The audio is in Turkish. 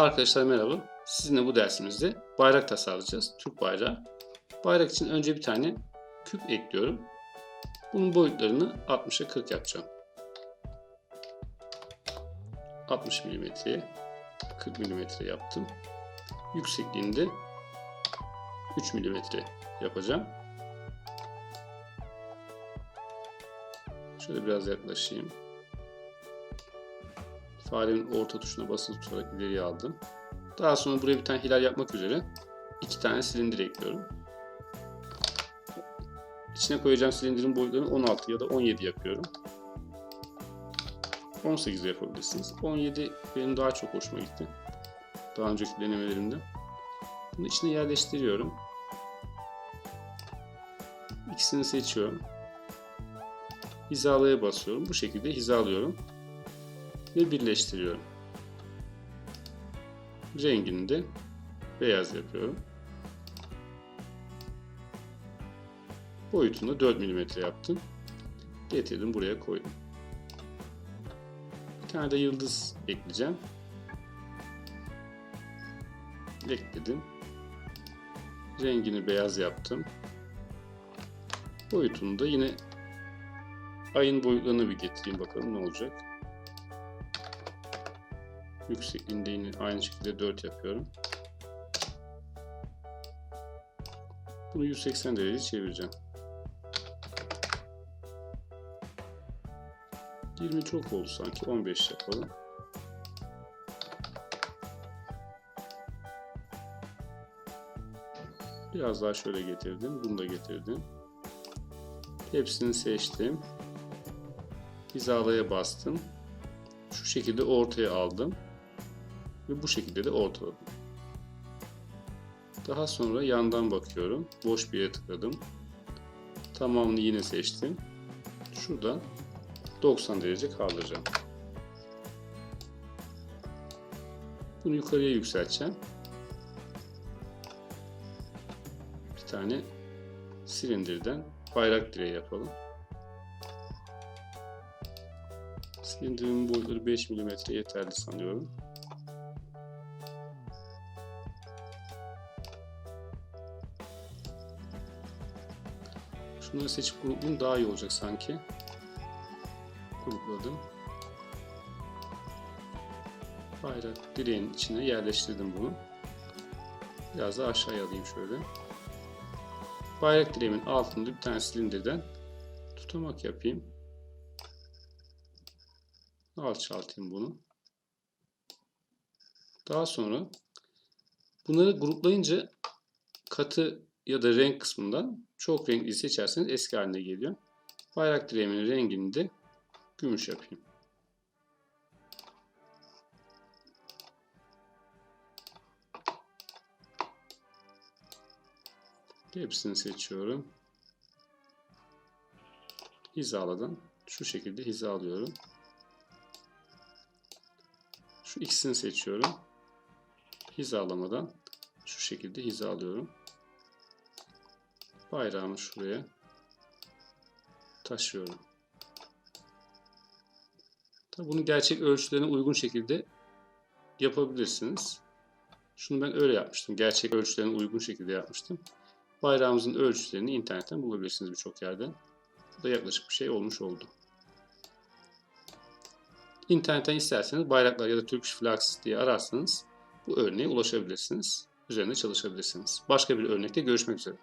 Arkadaşlar merhaba. Sizinle bu dersimizde bayrak tasarlayacağız. Türk bayrağı. Bayrak için önce bir tane küp ekliyorum. Bunun boyutlarını 60'a 40 yapacağım. 60 milimetreye 40 milimetre yaptım. Yüksekliğini de 3 milimetre yapacağım. Şöyle biraz yaklaşayım. Farenin orta tuşuna basılı tutarak ileriye aldım. Daha sonra buraya bir tane hilal yapmak üzere iki tane silindir ekliyorum. İçine koyacağım silindirin boyutlarını 16 ya da 17 yapıyorum. 18 de yapabilirsiniz. 17 benim daha çok hoşuma gitti. Daha önceki denemelerimde. Bunu içine yerleştiriyorum. İkisini seçiyorum. Hizalaya basıyorum. Bu şekilde hizalıyorum ve birleştiriyorum. Rengini de beyaz yapıyorum. Boyutunu da 4 mm yaptım. Getirdim buraya koydum. Bir tane de yıldız ekleyeceğim. Ekledim. Rengini beyaz yaptım. Boyutunu da yine ayın boyutlarını bir getireyim bakalım ne olacak. Yüksekliğinde yine aynı şekilde 4 yapıyorum. Bunu 180 derece çevireceğim. 20 çok oldu sanki. 15 yapalım. Biraz daha şöyle getirdim. Bunu da getirdim. Hepsini seçtim. Hizalaya bastım. Şu şekilde ortaya aldım ve bu şekilde de ortaladım. Daha sonra yandan bakıyorum. Boş bir yere tıkladım. Tamamını yine seçtim. Şuradan 90 derece kaldıracağım. Bunu yukarıya yükselteceğim. Bir tane silindirden bayrak direği yapalım. Silindirin boyutları 5 mm yeterli sanıyorum. Şunları seçip gruplayayım daha iyi olacak sanki. Grupladım. Bayrak direğin içine yerleştirdim bunu. Biraz da aşağıya alayım şöyle. Bayrak direğimin altında bir tane silindirden tutamak yapayım. Alçaltayım bunu. Daha sonra bunları gruplayınca katı ya da renk kısmından çok renkli seçerseniz eski haline geliyor. Bayrak direğimin rengini de gümüş yapayım. Hepsini seçiyorum. Hizaladan şu şekilde hizalıyorum. Şu ikisini seçiyorum. Hizalamadan şu şekilde hizalıyorum. Bayrağımı şuraya taşıyorum. Tabi bunu gerçek ölçülerine uygun şekilde yapabilirsiniz. Şunu ben öyle yapmıştım. Gerçek ölçülerine uygun şekilde yapmıştım. Bayrağımızın ölçülerini internetten bulabilirsiniz birçok yerden. Bu da yaklaşık bir şey olmuş oldu. İnternetten isterseniz bayraklar ya da Turkish Flags diye ararsanız bu örneğe ulaşabilirsiniz. Üzerinde çalışabilirsiniz. Başka bir örnekte görüşmek üzere.